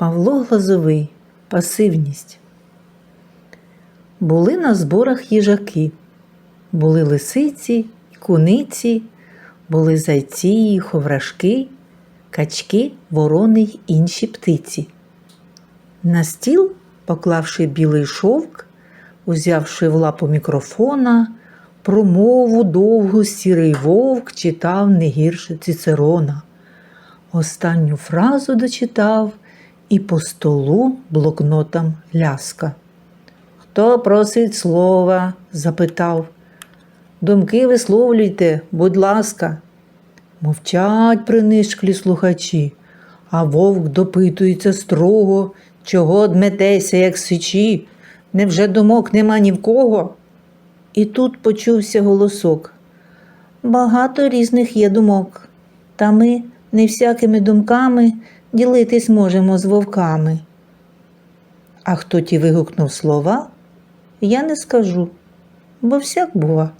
Павло Глазовий Пасивність. Були на зборах їжаки, були лисиці, й куниці, були зайці, й ховрашки, качки, ворони й інші птиці. На стіл, поклавши білий шовк, узявши в лапу мікрофона, промову довгу сірий вовк читав не гірше Цицерона. Останню фразу дочитав і по столу блокнотом ляска. Хто просить слова? запитав. Думки висловлюйте, будь ласка. Мовчать принишклі слухачі, а вовк допитується строго, чого дметеся, як сичі, невже думок нема ні в кого? І тут почувся голосок. Багато різних є думок, та ми не всякими думками ділитись можемо з вовками. А хто ті вигукнув слова, я не скажу, бо всяк бува.